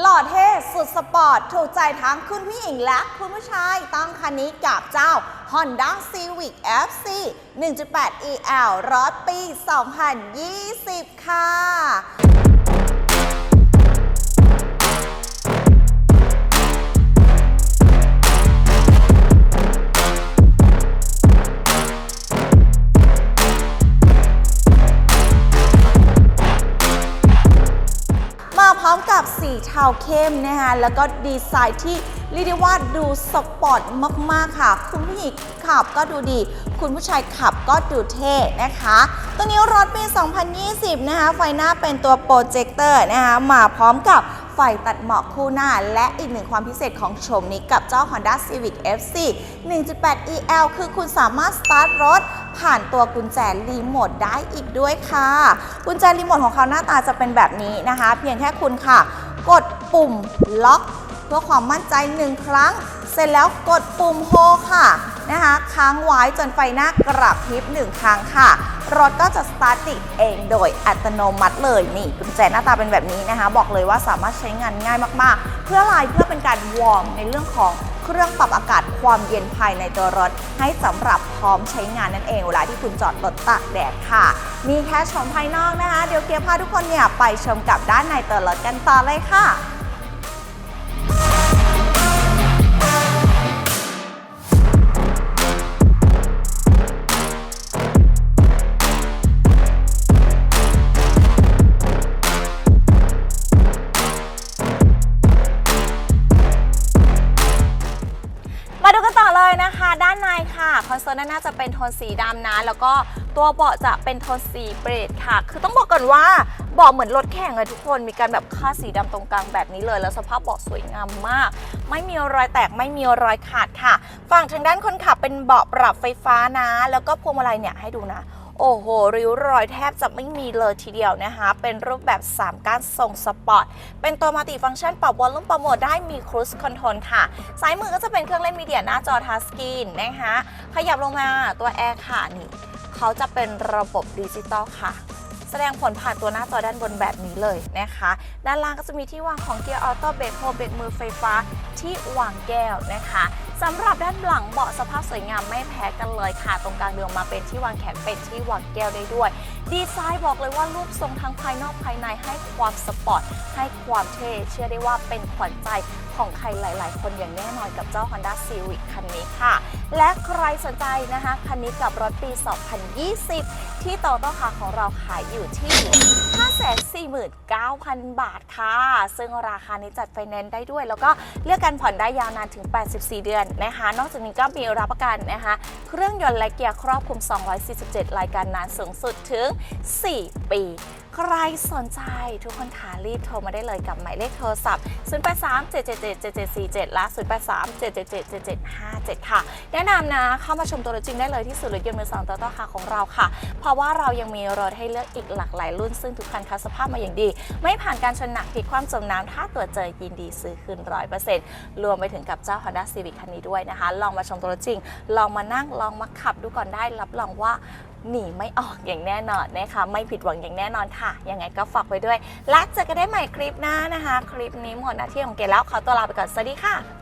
หล่อเท่สุดสปอร์ต ถูกใจทั้งคุณผู้หญิงและคุณผู้ชายต้องคันนี้กับเจ้า Honda Civic FC 1.8 EL รถปี 2020 ค่ะ เทาเข้มนะคะแล้วก็ดีไซน์ที่เรียกได้ว่าดูสปอร์ตมาก ๆ ค่ะ คุณผู้หญิงขับก็ดูดี คุณผู้ชายขับก็ดูเท่นะคะ ตัวนี้รถปี 2020 นะคะ ไฟหน้าเป็นตัวโปรเจคเตอร์นะคะ มาพร้อมกับไฟตัดหมอกคู่หน้า และอีกหนึ่งความพิเศษของโฉมนี้กับเจ้า Honda Civic FC 1.8 EL คือคุณสามารถสตาร์ทรถผ่านตัวกุญแจรีโมทได้อีกด้วยค่ะ กุญแจรีโมทของเขาหน้าตาจะเป็นแบบนี้นะคะ เพียงแค่คุณค่ะ กดปุ่มล็อกเพื่อความมั่นใจหนึ่งครั้ง เสร็จแล้วกดปุ่มโฮค่ะนะคะค้างไว้จนไฟหน้ากระพริบหนึ่งครั้งค่ะ รถก็จะสตาร์ทติดเองโดยอัตโนมัติเลยนี่กุญแจหน้าตาเป็นแบบนี้นะคะ บอกเลยว่าสามารถใช้งานง่ายมากๆ เพื่ออะไรเพื่อเป็นการวอร์มในเรื่องของ เครื่องปรับอากาศความเย็นภายในตัวรถ ให้สำหรับพร้อมใช้งานนั่นเองเวลาที่คุณจอดรถตากแดดค่ะ มีแค่ชมภายนอกนะคะ เดี๋ยวเกียร์พาทุกคนเนี่ยไปชมกับด้านในตัวรถกันต่อเลยค่ะ ดูกันต่อเลยนะคะ ด้านในค่ะ คอนโซลด้านหน้าจะเป็นโทนสีดำนะ แล้วก็ตัวเบาะจะเป็นโทนสีเบรดค่ะ คือต้องบอกก่อนว่าเบาะเหมือนรถแข่งเลยทุกคน มีการแบบค่าสีดำตรงกลางแบบนี้เลย แล้วสภาพเบาะสวยงามมาก ไม่มีรอยแตก ไม่มีรอยขาดค่ะ ฝั่งทางด้านคนขับเป็นเบาะปรับไฟฟ้านะ แล้วก็พวงมาลัยเนี่ยให้ดูนะ โอ้โห ริ้วรอยแทบจะไม่มีเลยทีเดียวนะคะ เป็นรูปแบบ 3 ก้านทรงสปอร์ต เป็นตัวมัลติฟังก์ชันปรับวอลลุ่มโปรโมทได้มีครูสคอนโทรลค่ะ ซ้ายมือก็จะเป็นเครื่องเล่นมีเดียหน้าจอทัชสกรีนนะคะ ขยับลงมาตัวแอร์ค่ะนี่เขาจะเป็นระบบดิจิตอลค่ะแสดงผลผ่านตัวหน้าจอด้านบนแบบนี้เลยนะคะ ด้านล่างก็จะมีที่วางของเกียร์ออโต้เบรกโฮเบรกมือไฟฟ้าที่วางแก้วนะคะ สำหรับด้านหลังเบาะสภาพสวยงามไม่แพ้กันเลยค่ะ ตรงกลางเดือมาเป็นที่วางแขนเป็นที่วางแก้วได้ด้วย ดีไซน์บอกเลยว่ารูปทรงทั้งภายนอกภายในให้ความสปอร์ต ให้ความเท่ เชื่อได้ว่าเป็นขวัญใจของใครหลาย ๆ คนอย่างแน่นอนกับเจ้า Honda Civic คันนี้ค่ะ และใครสนใจนะคะ คันนี้กับรถปี 2020 ที่โตโต้คาร์ของเราขายอยู่ที่ 549,000 บาทค่ะ ซึ่งราคานี้จัดไฟแนนซ์ได้ด้วย แล้วก็เลือกการผ่อนได้ยาวนานถึง 84 เดือนนะคะ นอกจากนี้ก็มีรับประกันนะคะ เครื่องยนต์และเกียร์ครอบคลุม 247 รายการนานสูงสุดถึง4 ปี ใครสนใจทุกคนคะรีบโทรมาได้เลยกับหมายเลขโทรศัพท์ 0837777747 และ 0837777757 ค่ะ แนะนำนะเข้ามาชมตัวรถจริงได้เลยที่ศูนย์รถยนต์มือสองโตโต้คาร์ของเราค่ะ เพราะว่าเรายังมีรถให้เลือกอีกหลากหลายรุ่นซึ่งทุกคันคัดสภาพมาอย่างดี ไม่ผ่านการชนหนักพลิกความจมน้ำถ้าตรวจเจอยินดีซื้อคืนร้อยเปอร์เซ็นต์รวมไปถึงกับเจ้า Honda Civic คันนี้ด้วยนะคะ ลองมาชมตัวจริง ลองมานั่งลองมาขับดูก่อนได้รับรองว่า หนีไม่ออกอย่างแน่นอนนะคะ ไม่ผิดหวังอย่างแน่นอนค่ะ ยังไงก็ฝากไว้ด้วย และเจอกันได้ใหม่คลิปหน้านะคะ คลิปนี้หมดหน้าที่ของเกดแล้วขอตัวลาไปก่อนสวัสดีค่ะ